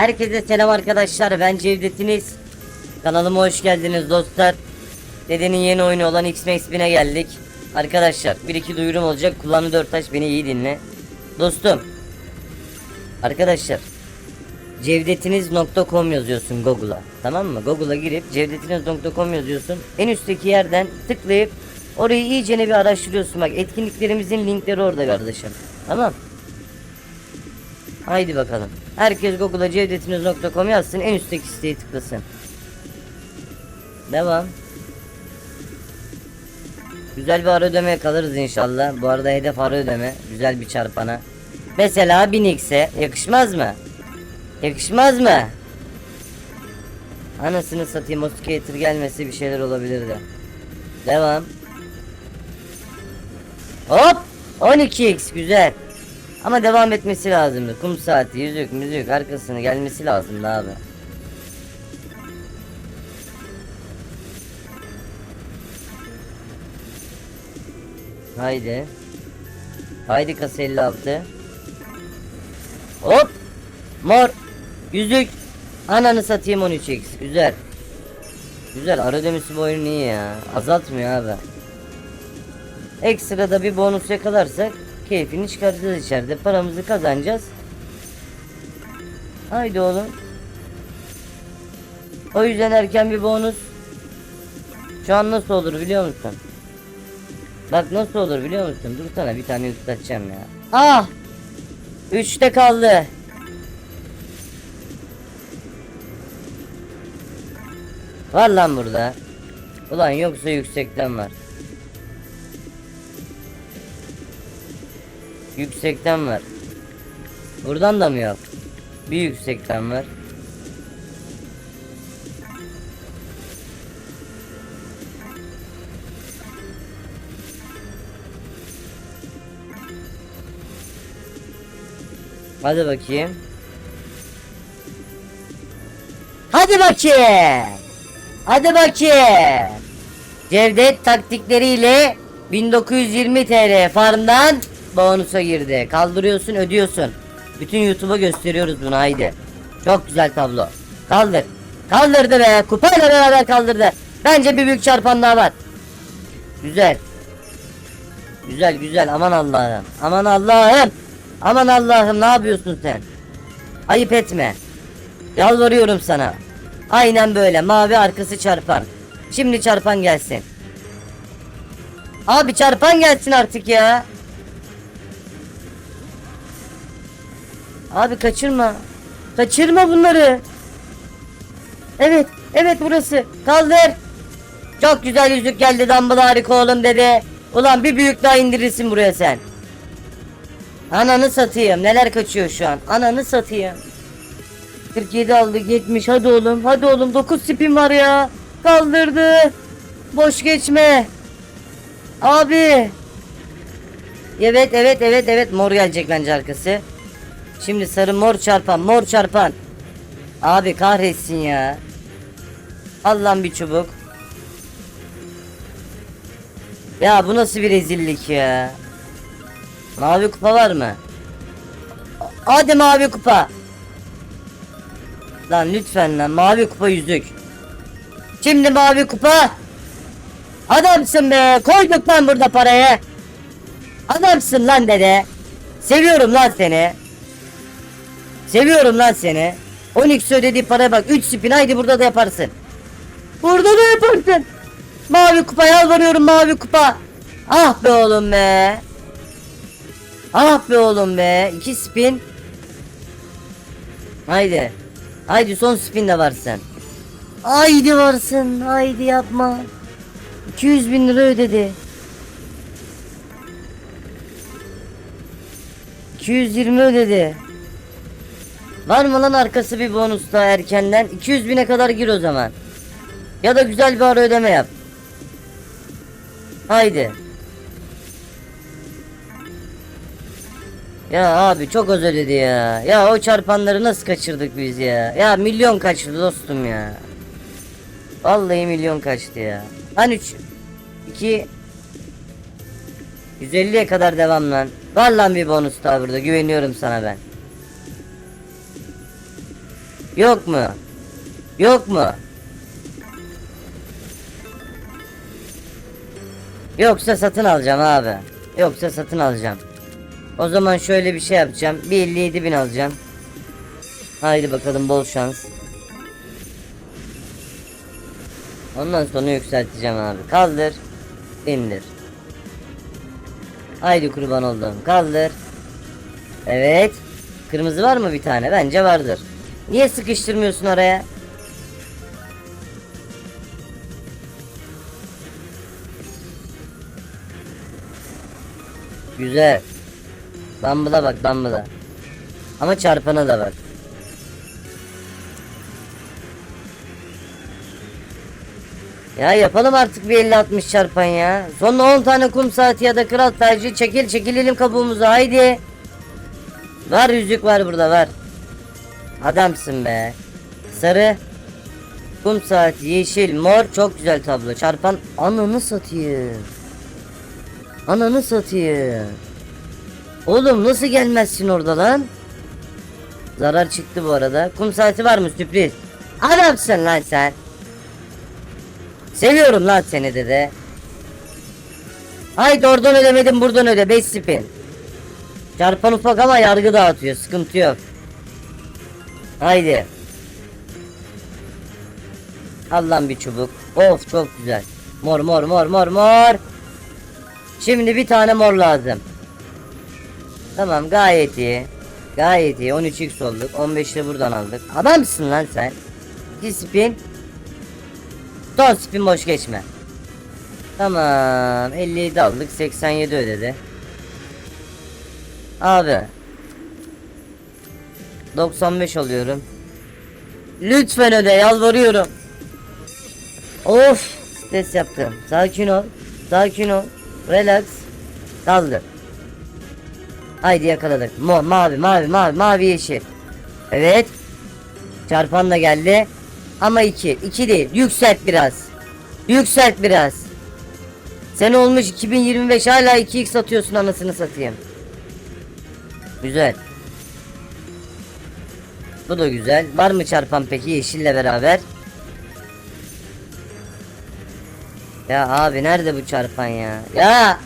Herkese selam arkadaşlar ben Cevdetiniz. Kanalıma hoş geldiniz dostlar. Dedenin yeni oyunu olan X-Max 1000'e geldik. Arkadaşlar bir iki duyurum olacak. Kulağını dört taş beni iyi dinle. Dostum. Arkadaşlar. Cevdetiniz.com yazıyorsun Google'a. Tamam mı? Google'a girip cevdetiniz.com yazıyorsun. En üstteki yerden tıklayıp orayı iyicene bir araştırıyorsun. Bak etkinliklerimizin linkleri orada kardeşim. Tamam. Haydi bakalım. Herkes Google'a cevdetiniz.com yazsın. En üstteki siteye tıklasın. Devam. Güzel bir ara ödemeye kalırız inşallah. Bu arada hedef ara ödeme. Güzel bir çarpana. Mesela 1000x'e yakışmaz mı? Yakışmaz mı? Anasını satayım o gelmesi bir şeyler olabilirdi. Devam. Hop! 12x güzel. Ama devam etmesi lazımdı. Kum saati, yüzük, müzik arkasını gelmesi lazımdı abi. Haydi. Haydi kasa 56. Hop! Mor. Yüzük. Ananı satayım 13x. Güzel. Güzel ara ödemesi bu oyunun iyi ya. Azaltmıyor abi. Ekstra da bir bonus yakalarsak keyfini çıkaracağız içeride. Paramızı kazanacağız. Haydi oğlum. O yüzden erken bir bonus. Şu an nasıl olur biliyor musun? Bak nasıl olur biliyor musun? Dur sana bir tane ıslatacağım ya. Ah! Üçte kaldı. Var lan burada. Ulan yoksa yüksekten var. Yüksekten var. Buradan da mı yok? Bir yüksekten var. Hadi bakayım. Hadi bakayım. Hadi bakayım. Cevdet taktikleriyle 1920 TL farmdan bonusa girdi. Kaldırıyorsun ödüyorsun. Bütün YouTube'a gösteriyoruz bunu haydi. Çok güzel tablo. Kaldır. Kaldırdı be. Kupayla beraber kaldırdı. Bence bir büyük çarpan daha var. Güzel. Güzel güzel aman Allah'ım. Aman Allah'ım. Aman Allah'ım ne yapıyorsun sen? Ayıp etme. Yalvarıyorum sana. Aynen böyle mavi arkası çarpan. Şimdi çarpan gelsin. Abi çarpan gelsin artık ya. Abi kaçırma. Kaçırma bunları. Evet, evet burası. Kaldır. Çok güzel yüzük geldi Dumble harika oğlum dedi. Ulan bir büyük daha indirirsin buraya sen. Ananı satayım. Neler kaçıyor şu an? Ananı satayım. 47 aldık 70 hadi oğlum hadi oğlum 9 spin var ya kaldırdı boş geçme abi evet evet evet evet mor gelecek bence arkası şimdi sarı mor çarpan mor çarpan abi kahretsin ya Allah'ım bir çubuk ya bu nasıl bir rezillik ya mavi kupa var mı hadi mavi kupa Lan lütfen lan mavi kupa yüzük. Şimdi mavi kupa. Adamsın be koyduk lan burada parayı. Adamsın lan dede. Seviyorum lan seni. Seviyorum lan seni. 12 ödediği paraya bak 3 spin haydi burada da yaparsın. Burada da yaparsın. Mavi kupa yalvarıyorum mavi kupa. Ah be oğlum be. Ah be oğlum be. 2 spin. Haydi. Haydi son spin de varsın. Haydi varsın. Haydi yapma. 200 bin lira ödedi. 220 ödedi. Var mı lan arkası bir bonus daha erkenden? 200 bine kadar gir o zaman. Ya da güzel bir ara ödeme yap. Haydi. Ya abi çok öz ödedi ya. Ya o çarpanları nasıl kaçırdık biz ya? Ya milyon kaçtı dostum ya. Vallahi milyon kaçtı ya. Lan 3 2 150'ye kadar devam lan. Var lan bir bonus daha burada güveniyorum sana ben. Yok mu? Yok mu? Yoksa satın alacağım abi. Yoksa satın alacağım. O zaman şöyle bir şey yapacağım. Bir 57 bin alacağım. Haydi bakalım bol şans. Ondan sonra yükselteceğim abi. Kaldır. indir. Haydi kurban oldum. Kaldır. Evet. Kırmızı var mı bir tane? Bence vardır. Niye sıkıştırmıyorsun oraya? Güzel. Bambıla bak bambıla. Ama çarpana da bak. Ya yapalım artık bir 50-60 çarpan ya. Sonra 10 tane kum saati ya da kral tacı çekil çekilelim kabuğumuzu haydi. Var yüzük var burada var. Adamsın be. Sarı. Kum saati yeşil mor çok güzel tablo. Çarpan ananı satayım. Ananı satayım. Oğlum nasıl gelmezsin orada lan? Zarar çıktı bu arada. Kum saati var mı sürpriz? Adamsın lan sen. Seviyorum lan seni dede. Haydi oradan ödemedim buradan öde 5 spin. Çarpan ufak ama yargı dağıtıyor sıkıntı yok. Haydi. Al lan bir çubuk. Of çok güzel. Mor mor mor mor mor. Şimdi bir tane mor lazım. Tamam gayet iyi. Gayet iyi 13x olduk 15'i buradan aldık. Adamsın lan sen. 2 spin. Son spin boş geçme. Tamam 57 aldık 87 ödedi. Abi 95 alıyorum. Lütfen öde yalvarıyorum. Of stres yaptım. Sakin ol. Sakin ol. Relax. Kaldır. Haydi yakaladık. Mo mavi mavi mavi mavi yeşil. Evet. Çarpan da geldi. Ama 2. 2 değil. Yükselt biraz. Yükselt biraz. Sen olmuş 2025 hala 2x atıyorsun anasını satayım. Güzel. Bu da güzel. Var mı çarpan peki yeşille beraber? Ya abi nerede bu çarpan ya? Ya!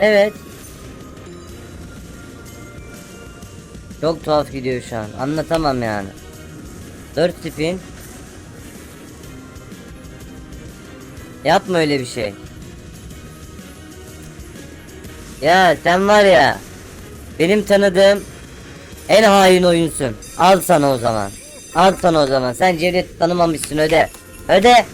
Evet. Çok tuhaf gidiyor şu an. Anlatamam yani. 4 spin. Yapma öyle bir şey. Ya sen var ya. Benim tanıdığım en hain oyunsun. Al sana o zaman. Al sana o zaman. Sen Cevdet tanımamışsın öde. Öde.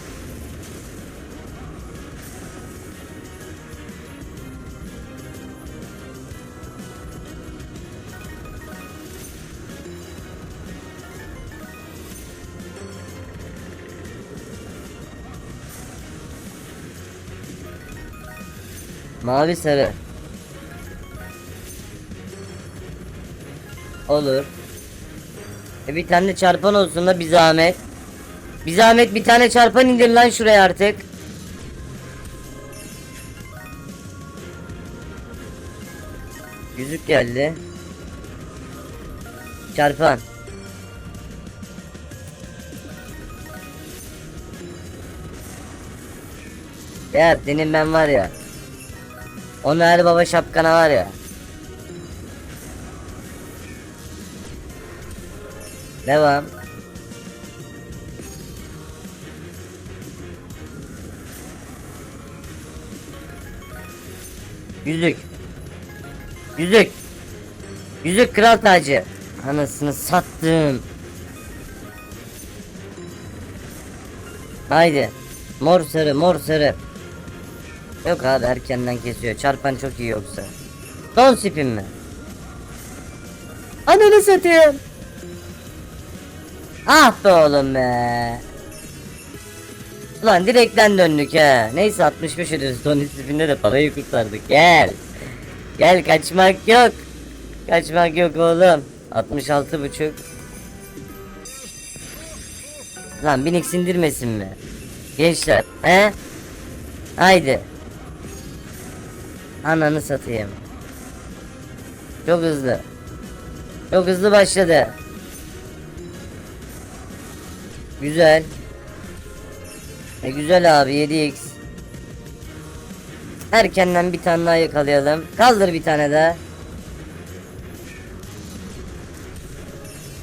Mavi sarı. Olur. E bir tane çarpan olsun da bir zahmet. Bir zahmet bir tane çarpan indir lan şuraya artık. Yüzük geldi. Çarpan. Ya senin ben var ya. Onu her baba şapkana var ya. Devam. Yüzük. Yüzük. Yüzük kral tacı. Anasını sattım. Haydi. Mor sarı mor sarı. Yok abi erkenden kesiyor. Çarpan çok iyi yoksa. Son spin mi? Ananı satayım. Ah be oğlum be. Ulan direkten döndük ha. Neyse 65 ödüyoruz. Son spinde de parayı kurtardık. Gel. Gel kaçmak yok. Kaçmak yok oğlum. 66 buçuk. Lan binik sindirmesin mi? Gençler he? Haydi. Ananı satayım. Çok hızlı. Çok hızlı başladı. Güzel. E güzel abi 7x. Erkenden bir tane daha yakalayalım. Kaldır bir tane daha.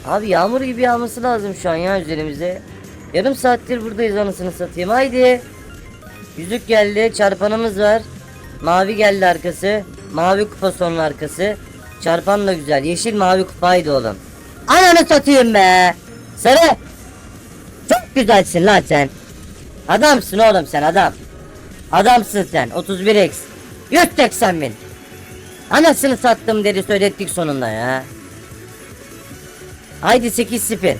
Abi yağmur gibi yağması lazım şu an ya üzerimize. Yarım saattir buradayız anasını satayım. Haydi. Yüzük geldi. Çarpanımız var. Mavi geldi arkası. Mavi kupa sonun arkası. Çarpan da güzel. Yeşil mavi kupaydı oğlum. Ananı satayım be. Sarı. Güzelsin lan sen. Adamsın oğlum sen adam. Adamsın sen. 31x. 180 bin. Anasını sattım dedi söylettik sonunda ya. Haydi 8 spin.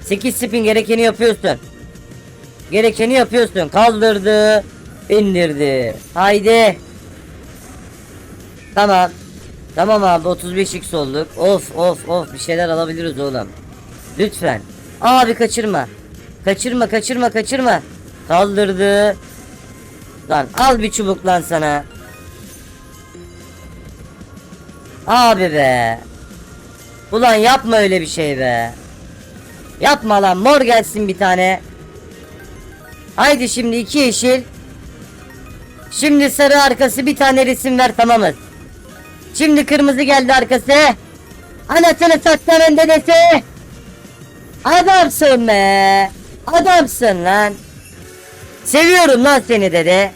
8 spin gerekeni yapıyorsun. Gerekeni yapıyorsun. Kaldırdı. indirdi. Haydi. Tamam. Tamam abi 35x olduk. Of of of bir şeyler alabiliriz oğlum. Lütfen. Abi kaçırma. Kaçırma kaçırma kaçırma. Kaldırdı. Lan al bir çubuk lan sana. Abi be. Ulan yapma öyle bir şey be. Yapma lan mor gelsin bir tane. Haydi şimdi iki yeşil. Şimdi sarı arkası bir tane resim ver tamamız. Şimdi kırmızı geldi arkası. Anasını sattanın dedesi. Adamsın be. Adamsın lan. Seviyorum lan seni dede.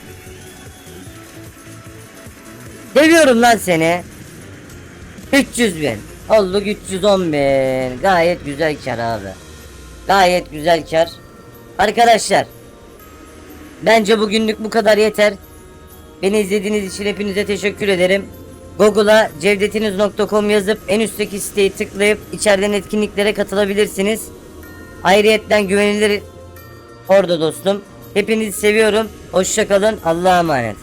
Seviyorum lan seni. 300 bin. Olduk 310 bin. Gayet güzel kar abi. Gayet güzel kar. Arkadaşlar. Bence bugünlük bu kadar yeter. Beni izlediğiniz için hepinize teşekkür ederim. Google'a cevdetiniz.com yazıp en üstteki siteyi tıklayıp içeriden etkinliklere katılabilirsiniz. Ayrıyetten güvenilir orada dostum. Hepinizi seviyorum. Hoşçakalın. Allah'a emanet.